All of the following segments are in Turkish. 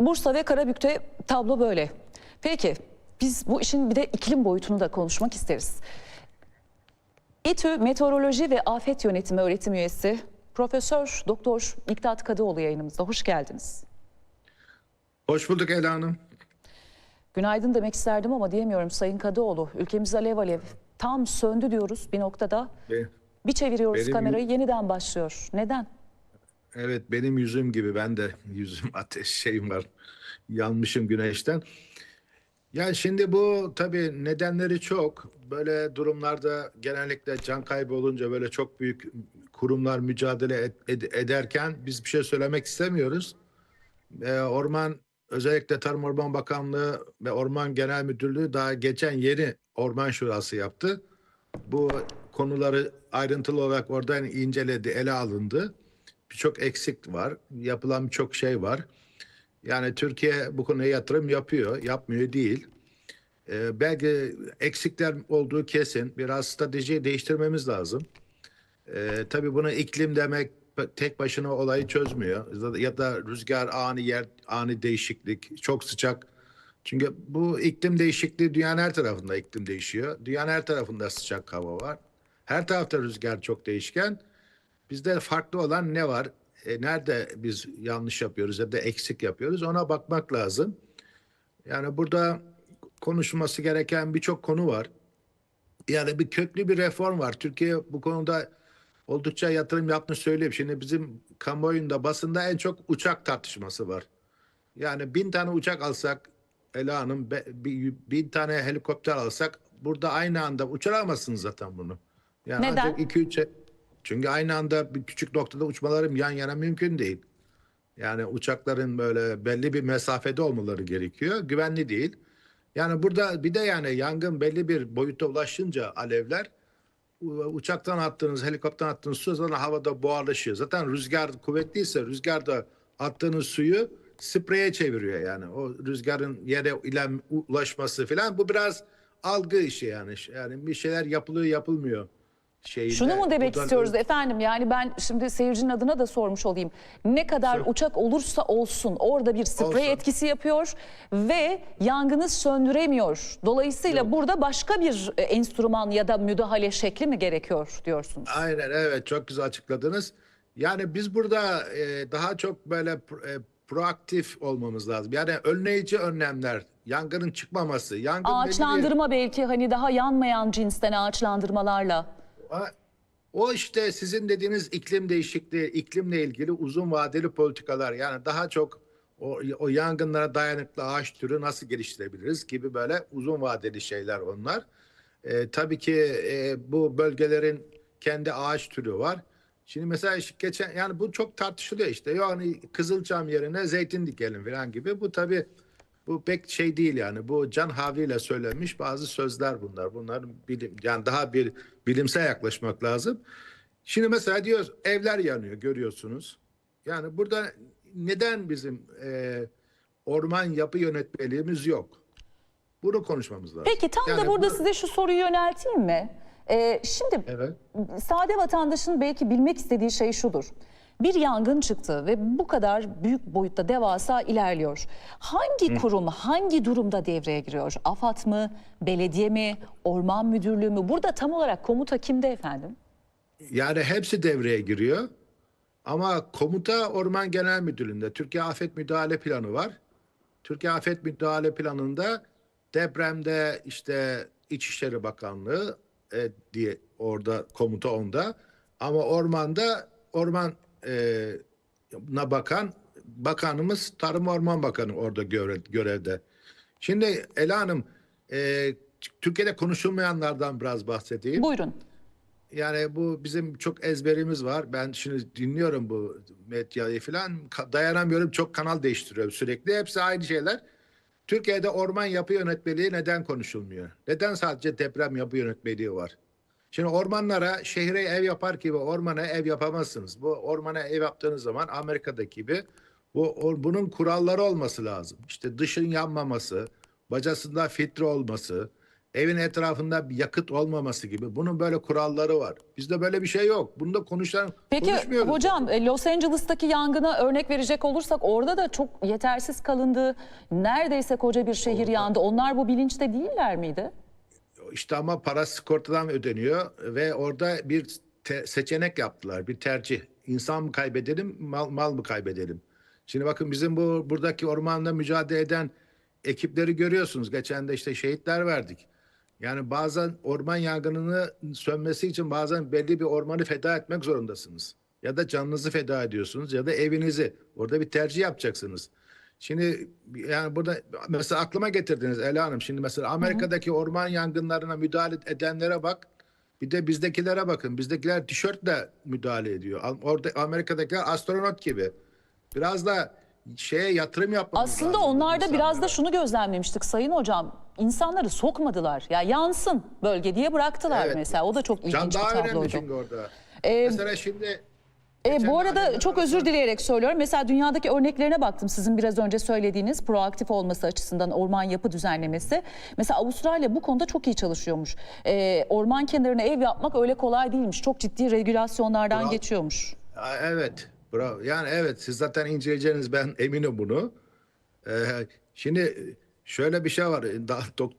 Bursa ve Karabük'te tablo böyle. Peki biz bu işin bir de iklim boyutunu da konuşmak isteriz. İTÜ Meteoroloji ve Afet Yönetimi öğretim üyesi Profesör Doktor Miktat Kadıoğlu yayınımızda. Hoş geldiniz. Hoş bulduk Ela Hanım. Günaydın demek isterdim ama diyemiyorum Sayın Kadıoğlu. Ülkemiz alev alev tam söndü diyoruz bir noktada. Be- Bir çeviriyoruz Benim- kamerayı yeniden başlıyor. Neden? Evet benim yüzüm gibi ben de yüzüm ateş şeyim var. Yanmışım güneşten. Ya şimdi bu tabii nedenleri çok. Böyle durumlarda genellikle can kaybı olunca böyle çok büyük kurumlar mücadele ed- ed- ederken biz bir şey söylemek istemiyoruz. Ee, Orman özellikle Tarım Orman Bakanlığı ve Orman Genel Müdürlüğü daha geçen yeni Orman Şurası yaptı. Bu konuları ayrıntılı olarak oradan inceledi, ele alındı. Birçok eksik var, yapılan birçok şey var. Yani Türkiye bu konuya yatırım yapıyor, yapmıyor değil. Ee, belki eksikler olduğu kesin. Biraz stratejiyi değiştirmemiz lazım. Ee, tabii buna iklim demek tek başına olayı çözmüyor. Ya da rüzgar ani yer ani değişiklik, çok sıcak. Çünkü bu iklim değişikliği dünyanın her tarafında iklim değişiyor. Dünyanın her tarafında sıcak hava var. Her tarafta rüzgar çok değişken. Bizde farklı olan ne var? E, nerede biz yanlış yapıyoruz ya da eksik yapıyoruz ona bakmak lazım. Yani burada konuşulması gereken birçok konu var. Yani bir köklü bir reform var. Türkiye bu konuda oldukça yatırım yaptığını söyleyeyim. Şimdi bizim kamuoyunda basında en çok uçak tartışması var. Yani bin tane uçak alsak Ela Hanım bin tane helikopter alsak burada aynı anda uçuramazsınız zaten bunu. Yani Neden? ancak iki üç çünkü aynı anda bir küçük noktada uçmalarım yan yana mümkün değil. Yani uçakların böyle belli bir mesafede olmaları gerekiyor. Güvenli değil. Yani burada bir de yani yangın belli bir boyuta ulaşınca alevler uçaktan attığınız, helikopterden attığınız su zaten havada buharlaşıyor. Zaten rüzgar kuvvetliyse rüzgarda attığınız suyu spreye çeviriyor yani. O rüzgarın yere ile ulaşması falan bu biraz algı işi yani. Yani bir şeyler yapılıyor yapılmıyor şeyinde. Şunu mu demek istiyoruz efendim? Yani ben şimdi seyircinin adına da sormuş olayım. Ne kadar Sor. uçak olursa olsun orada bir sprey Olsun. etkisi yapıyor ve yangını söndüremiyor. Dolayısıyla Yok. burada başka bir e, enstrüman ya da müdahale şekli mi gerekiyor diyorsunuz? Aynen evet çok güzel açıkladınız. Yani biz burada e, daha çok böyle pro- e, proaktif olmamız lazım. Yani önleyici önlemler, yangının çıkmaması, yangın belli bir- Ağaçlandırma belki hani daha yanmayan cinsten ağaçlandırmalarla. O işte sizin dediğiniz iklim değişikliği, iklimle ilgili uzun vadeli politikalar. Yani daha çok o, o yangınlara dayanıklı ağaç türü nasıl geliştirebiliriz gibi böyle uzun vadeli şeyler onlar. Ee, tabii ki e, bu bölgelerin kendi ağaç türü var. Şimdi mesela geçen yani bu çok tartışılıyor işte. Yani Kızılçam yerine zeytin dikelim falan gibi. Bu tabii bu pek şey değil yani. Bu can havliyle söylenmiş bazı sözler bunlar. Bunlar bilim yani daha bir bilimsel yaklaşmak lazım. Şimdi mesela diyoruz evler yanıyor görüyorsunuz. Yani burada neden bizim e, orman yapı yönetmeliğimiz yok? Bunu konuşmamız lazım. Peki tam Yani da burada bu- size şu soruyu yönelteyim mi? Ee, şimdi Evet. sade vatandaşın belki bilmek istediği şey şudur. Bir yangın çıktı ve bu kadar büyük boyutta devasa ilerliyor. Hangi kurum hangi durumda devreye giriyor? AFAD mı, belediye mi, orman müdürlüğü mü? Burada tam olarak komuta kimde efendim? Yani hepsi devreye giriyor. Ama komuta Orman Genel Müdürlüğü'nde Türkiye Afet Müdahale Planı var. Türkiye Afet Müdahale Planı'nda depremde işte İçişleri Bakanlığı e, diye orada komuta onda. Ama ormanda orman na bakan bakanımız Tarım Orman Bakanı orada görev, görevde. Şimdi Ela Hanım e, Türkiye'de konuşulmayanlardan biraz bahsedeyim. Buyurun. Yani bu bizim çok ezberimiz var. Ben şimdi dinliyorum bu medyayı falan. Dayanamıyorum. Çok kanal değiştiriyorum sürekli. Hepsi aynı şeyler. Türkiye'de orman yapı yönetmeliği neden konuşulmuyor? Neden sadece deprem yapı yönetmeliği var? Şimdi ormanlara şehre ev yapar gibi ormana ev yapamazsınız. Bu ormana ev yaptığınız zaman Amerika'daki gibi bu o- bunun kuralları olması lazım. İşte dışın yanmaması, bacasında filtre olması, evin etrafında bir yakıt olmaması gibi. Bunun böyle kuralları var. Bizde böyle bir şey yok. Bunu da konuşan Peki hocam e, Los Angeles'taki yangına örnek verecek olursak orada da çok yetersiz kalındı. Neredeyse koca bir şehir yandı. Onlar bu bilinçte değiller miydi? İşte ama para sigortadan ödeniyor ve orada bir seçenek yaptılar, bir tercih. İnsan mı kaybedelim, mal, mal mı kaybedelim? Şimdi bakın bizim bu buradaki ormanda mücadele eden ekipleri görüyorsunuz. Geçen de işte şehitler verdik. Yani bazen orman yangınını sönmesi için bazen belli bir ormanı feda etmek zorundasınız. Ya da canınızı feda ediyorsunuz ya da evinizi. Orada bir tercih yapacaksınız. Şimdi yani burada mesela aklıma getirdiniz Ela Hanım. Şimdi mesela Amerika'daki orman yangınlarına müdahale edenlere bak. Bir de bizdekilere bakın. Bizdekiler tişörtle müdahale ediyor. Orada Amerika'dakiler astronot gibi. Biraz da şeye yatırım yapmamız Aslında lazım onlarda biraz da şunu gözlemlemiştik Sayın Hocam. İnsanları sokmadılar. Ya yansın bölge diye bıraktılar Evet. mesela. O da çok ilginç Can bir daha önemli tabloydu. çünkü orada. Ee, mesela şimdi E, bu arada çok özür dileyerek söylüyorum. Mesela dünyadaki örneklerine baktım. Sizin biraz önce söylediğiniz proaktif olması açısından orman yapı düzenlemesi. Mesela Avustralya bu konuda çok iyi çalışıyormuş. E, orman kenarına ev yapmak öyle kolay değilmiş. Çok ciddi regülasyonlardan Bravo. geçiyormuş. Evet. Bravo. Yani evet siz zaten inceleyeceğiniz ben eminim bunu. Ee, şimdi şöyle bir şey var.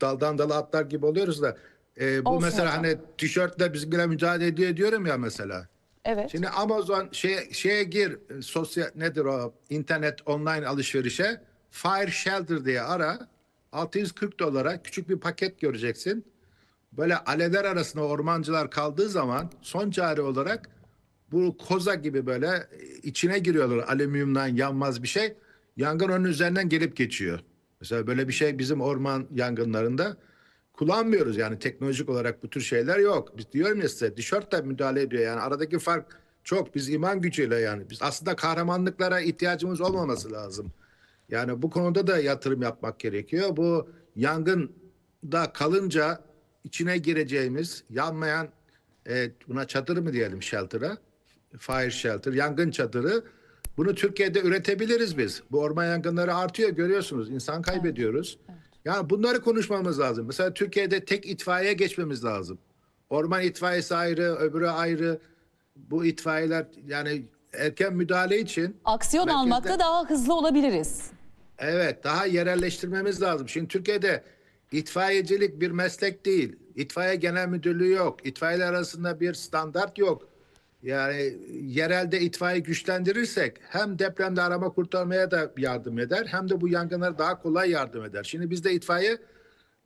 Daldan dala atlar gibi oluyoruz da. e, bu Olsun mesela hocam. hani tişörtle bizimle mücadele ediyor diyorum ya mesela. Evet. Şimdi Amazon şey, şeye gir sosyal nedir o internet online alışverişe Fire Shelter diye ara 640 dolara küçük bir paket göreceksin. Böyle alevler arasında ormancılar kaldığı zaman son çare olarak bu koza gibi böyle içine giriyorlar alüminyumdan yanmaz bir şey. Yangın onun üzerinden gelip geçiyor. Mesela böyle bir şey bizim orman yangınlarında kullanmıyoruz yani teknolojik olarak bu tür şeyler yok. Biz diyorum ya size tişörtle müdahale ediyor yani aradaki fark çok. Biz iman gücüyle yani biz aslında kahramanlıklara ihtiyacımız olmaması lazım. Yani bu konuda da yatırım yapmak gerekiyor. Bu yangında kalınca içine gireceğimiz yanmayan e, buna çadır mı diyelim shelter'a? Fire shelter, yangın çadırı. Bunu Türkiye'de üretebiliriz biz. Bu orman yangınları artıyor görüyorsunuz. İnsan kaybediyoruz. Yani bunları konuşmamız lazım. Mesela Türkiye'de tek itfaiye geçmemiz lazım. Orman itfaiyesi ayrı, öbürü ayrı. Bu itfaiyeler yani erken müdahale için Aksiyon Merkezde- almakta daha hızlı olabiliriz. Evet, daha yerelleştirmemiz lazım. Şimdi Türkiye'de itfaiyecilik bir meslek değil. İtfaiye Genel Müdürlüğü yok. İtfaiyeler arasında bir standart yok. Yani yerelde itfaiye güçlendirirsek hem depremde arama kurtarmaya da yardım eder hem de bu yangınlara daha kolay yardım eder. Şimdi bizde itfaiye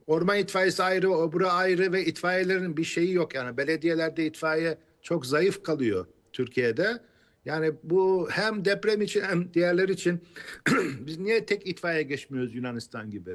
orman itfaiyesi ayrı, obra ayrı ve itfaiyelerin bir şeyi yok. Yani belediyelerde itfaiye çok zayıf kalıyor Türkiye'de. Yani bu hem deprem için hem diğerler için biz niye tek itfaiye geçmiyoruz Yunanistan gibi?